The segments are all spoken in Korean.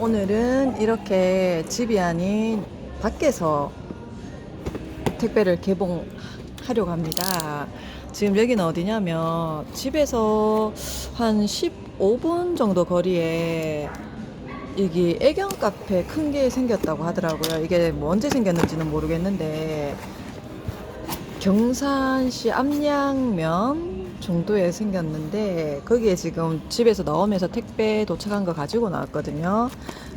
오늘은 이렇게 집이 아닌 밖에서 택배를 개봉하려고 합니다. 지금 여기는 어디냐면 집에서 한 15분 정도 거리에 여기 애견 카페 큰 게 생겼다고 하더라고요. 이게 뭐 언제 생겼는지는 모르겠는데 경산시 암양면 정도에 생겼는데 거기에 지금 집에서 나오면서 택배 도착한 거 가지고 나왔거든요.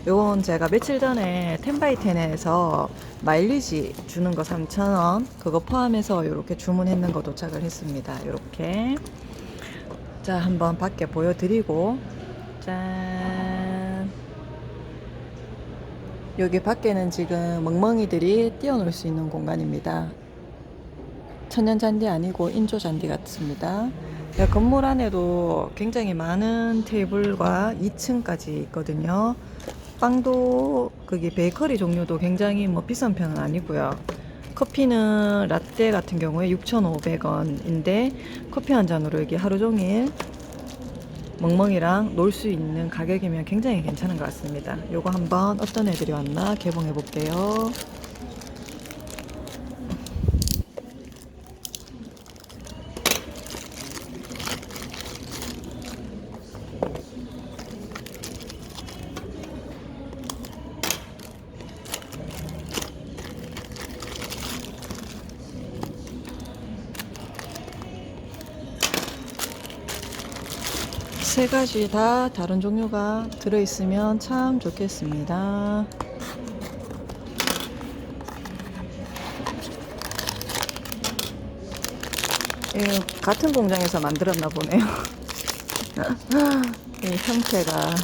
요건 제가 며칠 전에 텐바이텐에서 마일리지 주는 거 3,000원 그거 포함해서 이렇게 주문했는 거 도착을 했습니다. 이렇게 자 한번 밖에 보여드리고 짠 여기 밖에는 지금 멍멍이들이 뛰어놀 수 있는 공간입니다. 천연 잔디 아니고 인조 잔디 같습니다. 야, 건물 안에도 굉장히 많은 테이블과 2층까지 있거든요. 빵도 거기 베이커리 종류도 굉장히 뭐 비싼 편은 아니고요. 커피는 라떼 같은 경우에 6,500원인데 커피 한 잔으로 여기 하루 종일 멍멍이랑 놀 수 있는 가격이면 굉장히 괜찮은 것 같습니다. 요거 한번 어떤 애들이 왔나 개봉해 볼게요. 세 가지 다 다른 종류가 들어있으면 참 좋겠습니다. 이 같은 공장에서 만들었나 보네요. 이 형태가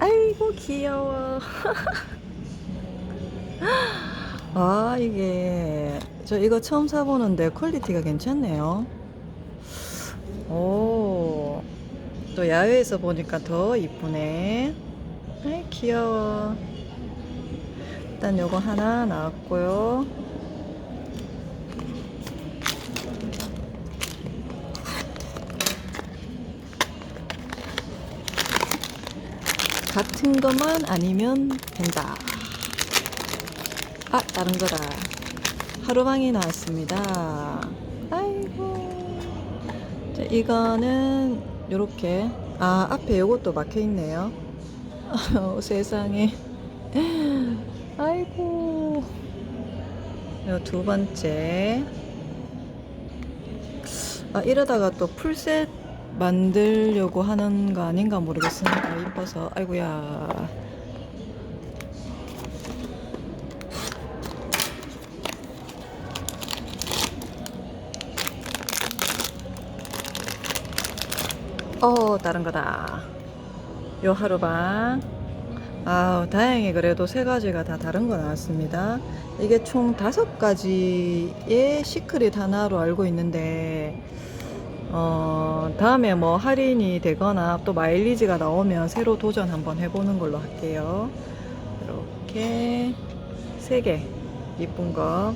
아이고 귀여워. 아 이게 저 이거 처음 사보는데 퀄리티가 괜찮네요. 오, 또 야외에서 보니까 더 이쁘네. 아이, 귀여워. 일단 요거 하나 나왔고요. 같은 것만 아니면 된다. 아, 다른 거다. 하루방이 나왔습니다. 아이고. 자, 이거는 요렇게. 아 앞에 요것도 막혀 있네요. 어, 세상에. 아이고. 요두 번째. 아 이러다가 또 풀셋 만들려고 하는 거 아닌가 모르겠습니다. 이뻐서. 아이고야 어, 다른 거다. 요 하루방. 아우, 다행히 그래도 세 가지가 다 다른 거 나왔습니다. 이게 총 다섯 가지의 시크릿 하나로 알고 있는데, 어, 다음에 뭐 할인이 되거나 또 마일리지가 나오면 새로 도전 한번 해보는 걸로 할게요. 이렇게 세 개. 이쁜 거.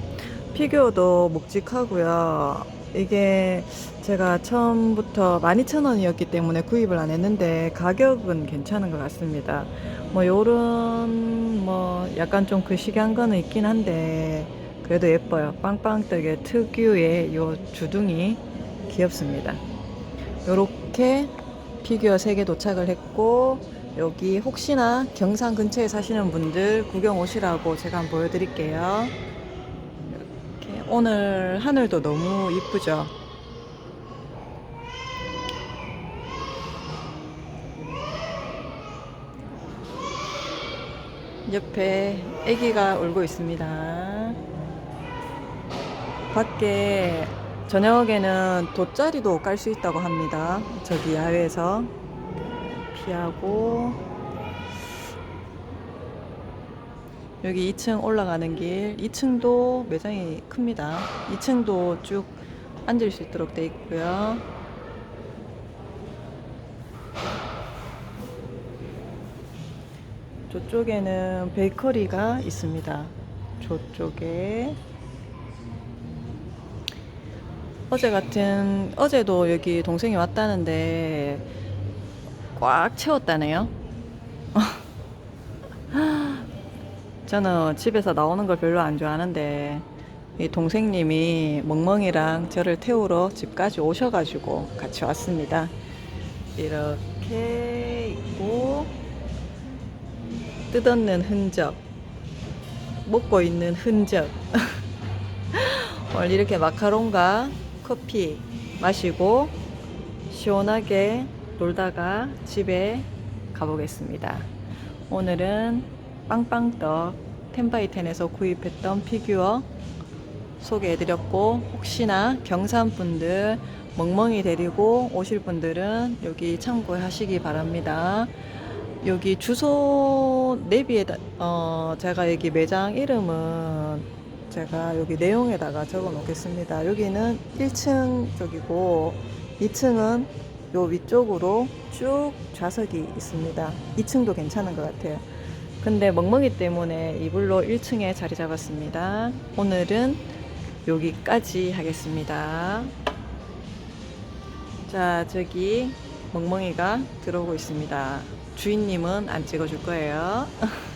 피규어도 묵직하고요. 이게 제가 처음부터 12,000원이었기 때문에 구입을 안 했는데 가격은 괜찮은 것 같습니다. 뭐 요런 뭐 약간 좀 거시기한 거는 있긴 한데 그래도 예뻐요. 빵빵뜨개 특유의 요 주둥이 귀엽습니다. 요렇게 피규어 3개 도착을 했고 여기 혹시나 경산 근처에 사시는 분들 구경 오시라고 제가 한번 보여드릴게요. 이렇게 오늘 하늘도 너무 이쁘죠? 옆에 아기가 울고 있습니다. 밖에 저녁에는 돗자리도 깔 수 있다고 합니다. 저기 야외에서 피하고 여기 2층 올라가는 길 2층도 매장이 큽니다. 2층도 쭉 앉을 수 있도록 돼 있고요. 저쪽에는 베이커리가 있습니다. 저쪽에 어제 같은 어제도 여기 동생이 왔다는데 꽉 채웠다네요. 저는 집에서 나오는 걸 별로 안 좋아하는데 이 동생님이 멍멍이랑 저를 태우러 집까지 오셔가지고 같이 왔습니다. 이렇게 있고 뜯었는 흔적, 먹고 있는 흔적. 오늘 이렇게 마카롱과 커피 마시고 시원하게 놀다가 집에 가보겠습니다. 오늘은 빵빵떡 텐바이텐에서 구입했던 피규어 소개해드렸고 혹시나 경산 분들 멍멍이 데리고 오실 분들은 여기 참고하시기 바랍니다. 여기 주소 내비에다 어 제가 여기 매장 이름은 제가 여기 내용에다가 적어 놓겠습니다. 여기는 1층 쪽이고 2층은 요 위쪽으로 쭉 좌석이 있습니다. 2층도 괜찮은 것 같아요. 근데 멍멍이 때문에 이불로 1층에 자리 잡았습니다. 오늘은 여기까지 하겠습니다. 자, 저기 멍멍이가 들어오고 있습니다. 주인님은 안 찍어줄 거예요.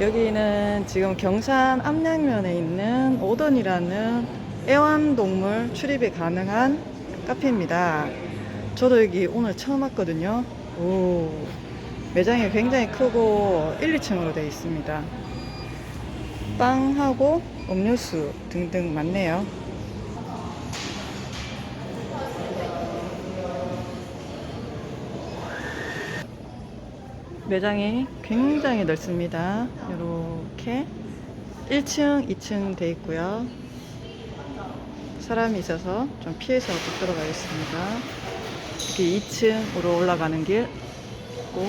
여기는 지금 경산 암양면에 있는 오던이라는 애완동물 출입이 가능한 카페입니다. 저도 여기 오늘 처음 왔거든요. 오, 매장이 굉장히 크고 1, 2층으로 되어 있습니다. 빵하고 음료수 등등 많네요. 매장이 굉장히 넓습니다. 이렇게 1층, 2층 돼 있고요. 사람이 있어서 좀 피해서 못 들어가겠습니다. 이렇게 2층으로 올라가는 길 있고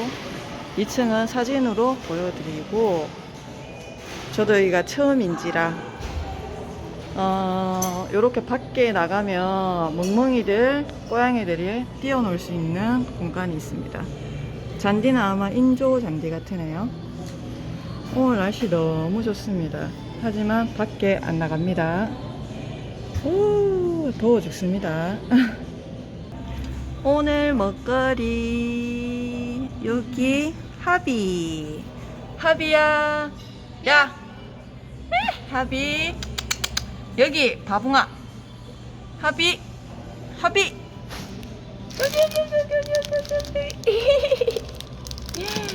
2층은 사진으로 보여드리고 저도 여기가 처음인지라 어, 이렇게 밖에 나가면 멍멍이들, 고양이들이 뛰어놀 수 있는 공간이 있습니다. 잔디는 아마 인조 잔디 같으네요. 오늘 날씨 너무 좋습니다. 하지만 밖에 안 나갑니다. 오, 더워 죽습니다. 오늘 먹거리 여기 하비 하비야. 야. 하비 여기 바붕아. 하비 하비